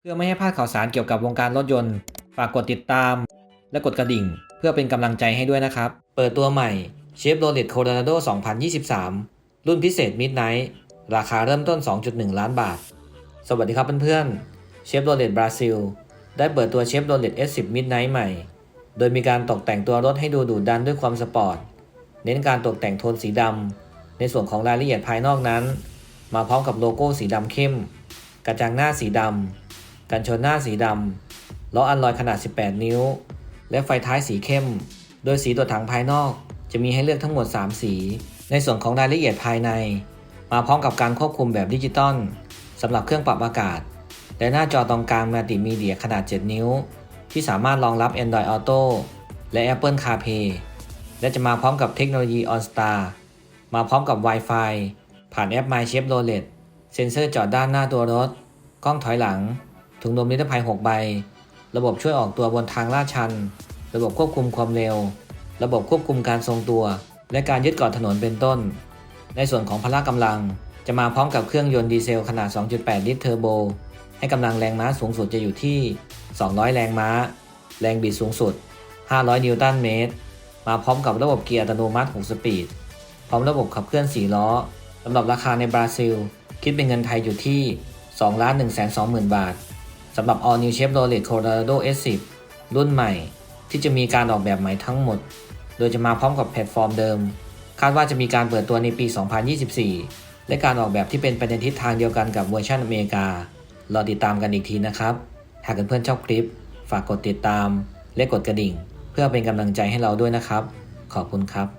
เพื่อไม่ให้พลาดข่าวสารเกี่ยวกับวงการรถยนต์ ฝากกดติดตาม และกดกระดิ่ง เพื่อเป็นกำลังใจให้ด้วยนะครับ เปิดตัวใหม่ Chevrolet Colorado 2023 รุ่นพิเศษ Midnight ราคาเริ่มต้น 2.1 ล้านบาท สวัสดีครับเพื่อนๆ Chevrolet Brazil ได้เปิดตัว Chevrolet S10 Midnight ใหม่ โดยมีการตกแต่งตัวรถให้ดูดุดันด้วยความสปอร์ต เน้นการตกแต่งโทนสีดำ ในส่วนของรายละเอียดภายนอกนั้น มาพร้อมกับโลโก้สีดำเข้ม กระจังหน้าสีดำ กันชนหน้าสีดำล้ออัลลอยขนาด 18 นิ้ว และไฟท้ายสีเข้ม โดยสีตัวถังภายนอก จะมีให้เลือกทั้งหมด 3 สี ในส่วนของรายละเอียดภายใน มาพร้อมกับการควบคุมแบบดิจิตอลสำหรับเครื่องปรับอากาศ และหน้าจอตรงกลางมัลติมีเดียขนาด 7 นิ้ว ที่สามารถรองรับ Android Auto และ Apple CarPlay และจะมาพร้อมกับเทคโนโลยี OnStar มาพร้อมกับ Wi-Fi ผ่านแอป My Chevrolet เซ็นเซอร์จอดด้านหน้าตัวรถ กล้องถอยหลัง ถุงลมนิรภัย 6 ใบ ระบบช่วยออกตัวบนทางลาดชัน ระบบควบคุมความเร็ว ระบบควบคุมการทรงตัว และการยึดเกาะถนนเป็นต้น ในส่วนของพละกำลังจะมาพร้อมกับเครื่องยนต์ดีเซลขนาด 2.8 ลิตรเทอร์โบ ให้กำลังแรงม้าสูงสุดจะอยู่ที่ 200 แรงม้า แรงบิดสูงสุด 500 นิวตันเมตร มาพร้อมกับระบบเกียร์อัตโนมัติ 6 สปีด พร้อมระบบขับเคลื่อน 4 ล้อสำหรับราคาในบราซิล คิดเป็นเงินไทยอยู่ที่ 2 1 2 0 0 0 0 บาท สำหรับ All New Chevrolet Colorado S10 รุ่นใหม่ ที่จะมีการออกแบบใหม่ทั้งหมด โดยจะมาพร้อมกับแพลตฟอร์มเดิม คาดว่าจะมีการเปิดตัวในปี 2024 และการออกแบบที่เป็นไปในทิศทางเดียวกันกับเวอร์ชันอเมริกา รอติดตามกันอีกทีนะครับ หากเพื่อนๆชอบคลิป ฝากกดติดตาม และกดกระดิ่ง เพื่อเป็นกำลังใจให้เราด้วยนะครับ ขอบคุณครับ